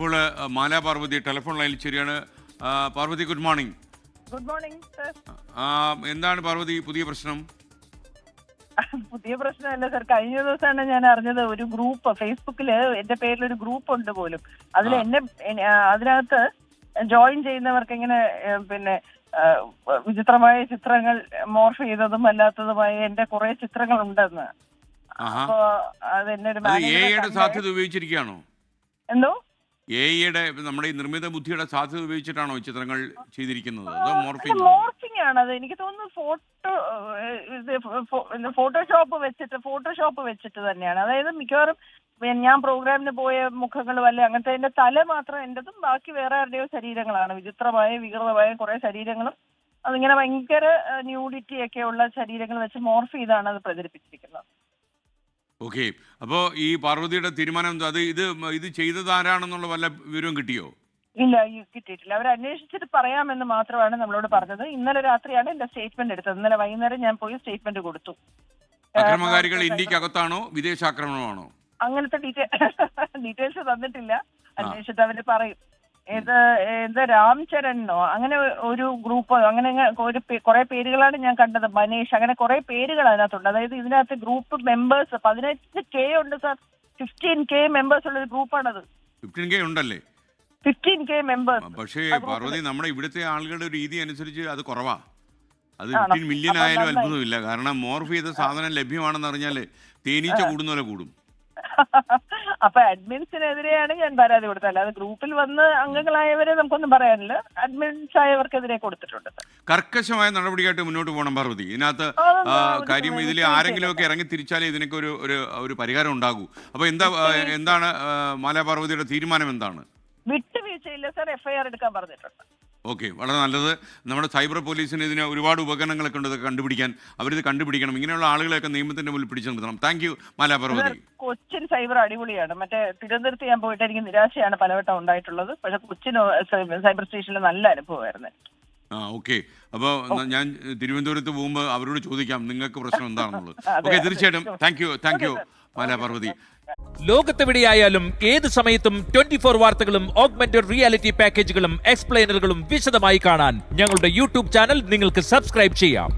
ഇപ്പോൾ മാല പാർവതി ടെലിഫോൺ ലൈനിൽ ശരിയാണ് Parvathy good morning. Good morning എന്താണ് പാർവതി പുതിയ പ്രശ്നം? പുതിയ പ്രശ്നമല്ല സർ. കഴിഞ്ഞ ദിവസമാണ് ഞാൻ അറിഞ്ഞത് ഒരു ഗ്രൂപ്പ് ഫേസ്ബുക്കിൽ എന്റെ പേരിൽ ഒരു ഗ്രൂപ്പ് ഉണ്ട് പോലും. അതിൽ. എന്നെ അതിനകത്ത് ജോയിൻ ചെയ്യുന്നവർക്ക് ഇങ്ങനെ പിന്നെ വിചിത്രമായ ചിത്രങ്ങൾ മോർഫ് ചെയ്തതും അല്ലാത്തതുമായ എന്റെ കുറെ ചിത്രങ്ങൾ ഉണ്ടെന്ന് അപ്പോ അത് എന്നെ ഒരു സാധ്യത ഉപയോഗിച്ചിരിക്കുകയാണോ? എന്തോ? എ ഐയുടെ നമ്മുടെ ഈ നിർമ്മിത ബുദ്ധിയുടെ സാധ്യത ഉപയോഗിച്ചിട്ടാണോ ചിത്രങ്ങൾ ചെയ്തിരിക്കുന്നത്? അതോ മോർഫിംഗ് മോർഫിംഗ് ആണ്? അത് എനിക്ക് തോന്നുന്നു ഫോട്ടോ ഫോട്ടോഷോപ്പ് വെച്ചിട്ട് ഫോട്ടോഷോപ്പ് വെച്ചിട്ട് തന്നെയാണ്. അതായത് മിക്കവാറും ഞാൻ പ്രോഗ്രാമിന് പോയ മുഖങ്ങൾ വല്ല അങ്ങനത്തെ എന്റെ തല മാത്രം എന്റതും ബാക്കി വേറെ ആരുടെയോ ശരീരങ്ങളാണ്. വിചിത്രമായ വികൃതമായ കുറെ ശരീരങ്ങളും അതിങ്ങനെ ഭയങ്കര ന്യൂഡിറ്റി ഒക്കെ ഉള്ള ശരീരങ്ങൾ വെച്ച് മോർഫ് ചെയ്താണ് അത് പ്രചരിപ്പിച്ചിരിക്കുന്നത്. ഓക്കെ. അപ്പോൾ ഈ പാർവതിയുടെ തീരുമാനം എന്താ? അത് ഇത് ഇത് ചെയ്തത് ആരാണെന്നുള്ള വല്ല വിവരം കിട്ടിയോ? ഇല്ല കിട്ടിയിട്ടില്ല. അവർ അന്വേഷിച്ചിട്ട് പറയാമെന്ന് മാത്രമാണ് നമ്മളോട് പറഞ്ഞത്. ഇന്നലെ രാത്രിയാണ് എന്റെ സ്റ്റേറ്റ്മെന്റ് എടുത്തത്. ഇന്നലെ വൈകുന്നേരം ഞാൻ പോയി സ്റ്റേറ്റ്മെന്റ് കൊടുത്തു. അക്രമകാരികൾ ഇന്ത്യക്കകത്താണോ? വിദേശാക്രമണമാണോ? അങ്ങനത്തെ ഡീറ്റെയിൽസ് തന്നിട്ടില്ല. അന്വേഷിച്ചിട്ട് അവർ പറയും. ഇത് ഇത് രാംചരണ്ണോ അങ്ങനെ ഒരു ഗ്രൂപ്പ് അങ്ങനെ അങ്ങ് ഒരു കുറെ പേരുകളാണ് ഞാൻ കണ്ടത് മനീഷ് അങ്ങനെ കുറെ പേരുകൾ അതിനകത്തുണ്ട്. അതായത് ഇതിനകത്ത് ഗ്രൂപ്പ് മെമ്പേഴ്സ് പതിനെട്ട് കെ ഉണ്ട് സാർ. ഫിഫ്റ്റീൻ കെ മെമ്പേഴ്സ് ഉള്ള ഒരു ഗ്രൂപ്പാണത്. ഫിഫ്റ്റീൻ കെ ഉണ്ടല്ലേ? Fifteen K members. പക്ഷേ. പാർവതി നമ്മുടെ ഇവിടുത്തെ ആളുകളുടെ രീതി അനുസരിച്ച് അത് കുറവാ. അത്? ഫിഫ്റ്റീൻ മില്യൺ ആയാലും. അത്ഭുതമില്ല. കാരണം മോർഫ് ചെയ്ത സാധനം ലഭ്യമാണെന്ന് അറിഞ്ഞാൽ തേനീച്ച കൂടുന്ന പോലെ കൂടും. അപ്പൊ അഡ്മിൻസിനെതിരെയാണ് ഞാൻ പരാതി കൊടുത്തത്. അല്ലാതെ ഗ്രൂപ്പിൽ വന്ന് അംഗങ്ങളായവരെ നമുക്കൊന്നും പറയാനില്ല. അഡ്മിൻസ് ആയവർക്കെതിരെ കൊടുത്തിട്ടുണ്ട് കർക്കശമായ നടപടിയായിട്ട് മുന്നോട്ട് പോകണം പാർവതി. ഇതിനകത്ത് കാര്യം ഇതിൽ തീർച്ചയായും. ആരെങ്കിലും ഒക്കെ ഇറങ്ങി തിരിച്ചാലേ ഇതിനൊക്കെ ഒരു ഒരു പരിഹാരം ഉണ്ടാകൂ. അപ്പൊ എന്താ എന്താണ് മാലാ പാർവതിയുടെ തീരുമാനം എന്താണ്? വിട്ടുവീഴ്ചയില്ല സാർ എഫ്ഐആർ എടുക്കാൻ പറഞ്ഞിട്ടുണ്ട്. ഓക്കെ വളരെ നല്ലത്. നമ്മുടെ സൈബർ പോലീസിന് ഇതിന് ഒരുപാട് ഉപകരണങ്ങളൊക്കെ ഉണ്ട് കണ്ടുപിടിക്കാൻ. അവരിത് കണ്ടുപിടിക്കണം. ഇങ്ങനെയുള്ള ആളുകളെയൊക്കെ നിയമത്തിന്റെ മുന്നിൽ പിടിച്ചു നിർത്തണം താങ്ക് യു മാലാപർവതി സൈബർ അടിപൊളിയാണ്. മറ്റേ തിരുവനന്തപുരത്ത് ഞാൻ പോയിട്ട് എനിക്ക് നിരാശയാണ് പലവട്ടം ഉണ്ടായിട്ടുള്ളത്. പക്ഷെ കൊച്ചിന് സൈബർ സ്റ്റേഷനിൽ നല്ല അനുഭവമായിരുന്നു ആ ഓക്കെ. അപ്പോൾ ഞാൻ തിരുവനന്തപുരത്ത് പോകുമ്പോൾ അവരോട് ചോദിക്കാം നിങ്ങൾക്ക് പ്രശ്നം എന്താണെന്നുള്ളത്. ഓക്കെ. തീർച്ചയായിട്ടും. Thank you thank you Mala Parvathy. ലോകത്തെവിടെയായാലും ഏത് സമയത്തും ട്വന്റി ഫോർ വാർത്തകളും ഓഗ്മെന്റഡ് റിയാലിറ്റി പാക്കേജുകളും എക്സ്പ്ലെയിനറുകളും വിശദമായി കാണാൻ ഞങ്ങളുടെ യൂട്യൂബ് ചാനൽ നിങ്ങൾക്ക് സബ്സ്ക്രൈബ് ചെയ്യാം.